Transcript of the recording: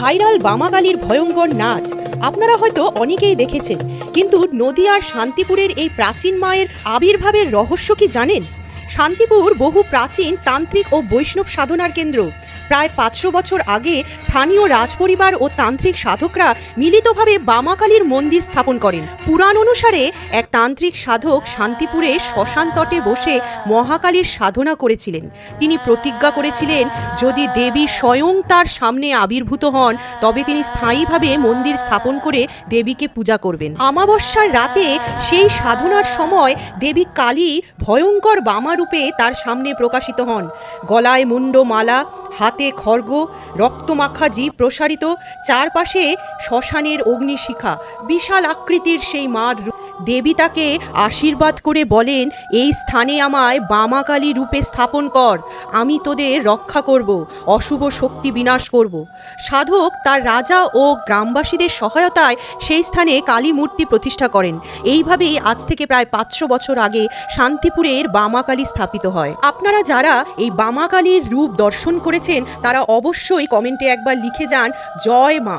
Viral বামাগালির ভয়ঙ্কর নাচ। আপনারা হয়তো অনেকেই দেখেছেন। কিন্তু নদিয়ার শান্তিপুরের এই প্রাচীন মায়ের আবির্ভাবের রহস্য কি জানেন? শান্তিপুর বহু প্রাচীন তান্ত্রিক ও বৈষ্ণব সাধনার কেন্দ্র। প্রায় পাঁচশো বছর আগে স্থানীয় রাজপরিবার ও তান্ত্রিক সাধকরা মিলিতভাবে বামাকালীর মন্দির স্থাপন করেন। পুরাণ অনুসারে এক তান্ত্রিক সাধক শান্তিপুরে শ্মশান তটে বসে মহাকালীর সাধনা করেছিলেন। তিনি প্রতিজ্ঞা করেছিলেন, যদি দেবী স্বয়ং তার সামনে আবির্ভূত হন, তবে তিনি স্থায়ীভাবে মন্দির স্থাপন করে দেবীকে পূজা করবেন। আমাবস্যার রাতে সেই সাধনার সময় দেবী কালী ভয়ঙ্কর বামারূপে তার সামনে প্রকাশিত হন গলায় মুন্ড মালা হাতে খর্গ রক্তমাখা জীব প্রসারিত, চারপাশে শ্মশানের অগ্নিশিখা, বিশাল আকৃতির সেই মার। দেবী তাকে আশীর্বাদ করে বলেন, এই স্থানে আমায় বামাকালী রূপে স্থাপন কর, আমি তোদের রক্ষা করব, অশুভ শক্তি বিনাশ করব। সাধক তার রাজা ও গ্রামবাসীদের সহায়তায় সেই স্থানে কালী মূর্তি প্রতিষ্ঠা করেন। এইভাবেই আজ থেকে প্রায় পাঁচশো বছর আগে শান্তিপুরের বামাকালী স্থাপিত হয়। আপনারা যারা এই বামাকালীর রূপ দর্শন করেছেন, তারা অবশ্যই কমেন্টে একবার লিখে যান, জয় মা।